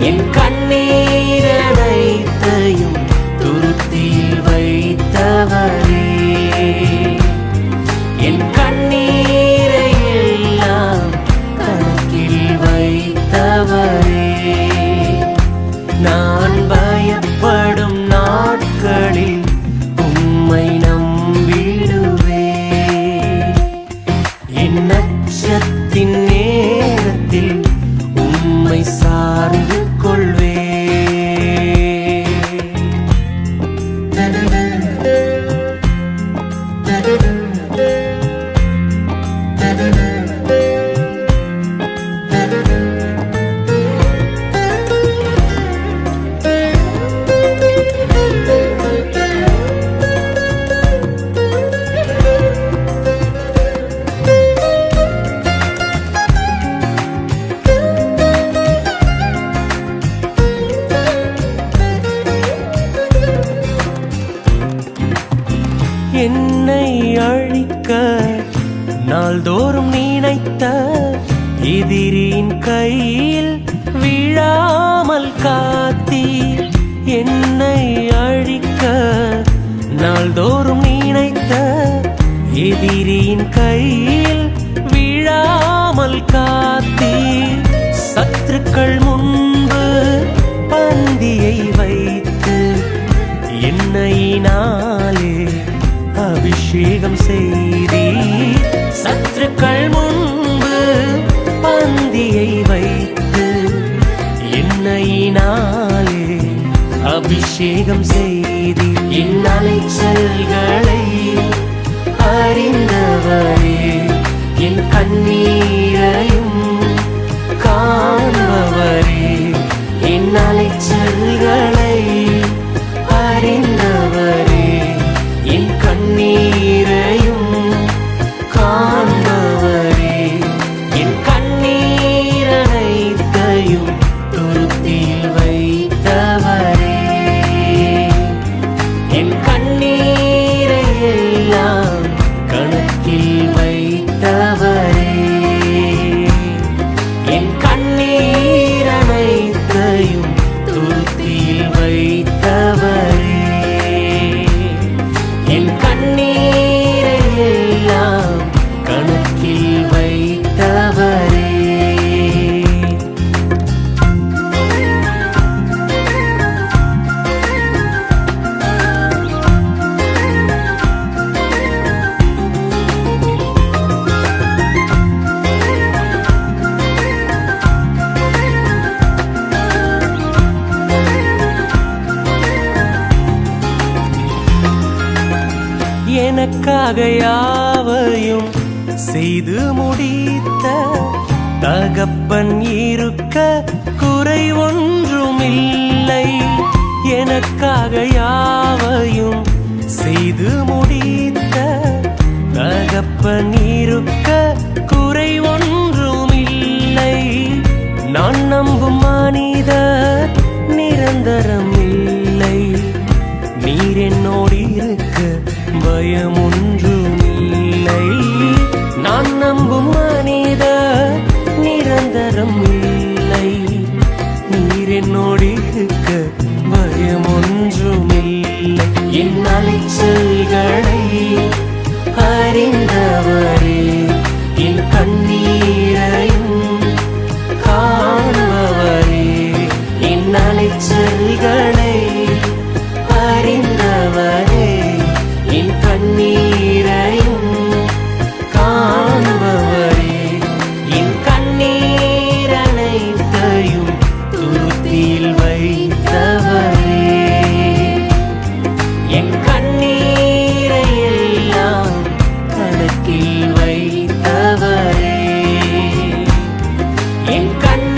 என் கண்ணீர் அனைத்தையும் துருத்தியில் வைத்தவரே. என் கண்ணீரை எல்லாம் கணக்கில் வைத்தவரே. என்னை அழிக்க நாள்தோறும் நினைத்த எதிரின் கையில் விழாமல் காத்தி என்னை அழிக்க நாள்தோறும் நினைத்த எதிரின் கையில் விழாமல் காத்தி சத்துருக்கள் முன்பு பந்தியை வைத்து அபிஷேகம் செய்தீர். சத்துருக்கள் முன்பு பந்தியை வைத்து என்னையினாலே அபிஷேகம் செய்தி என் அலைச்சல்களை அறிந்தவரே என் கண்ணீரையும் காண்பவரே என் அலைச்சல்களை எனக்காக யாவையும் செய்து முடித்த தகப்பன் இருக்க குறை ஒன்றுமில்லை. எனக்காக யாவையும் செய்து முடித்த தகப்பன் இருக்க குறை ஒன்றுமில்லை. நான் நம்பும் மனிதர் நிரந்தரம் இல்லை நீர் என்னோடு இருக்க பயமும் நேரம் இல்லை. நீர் என்னோடு இருக்க பயம் ஒன்றுமில்லை. என் அலைச்சல்களை அறிந்தவரே என் கண்ணீரையும் காண்பவரே என் அலைச்சல்களை என்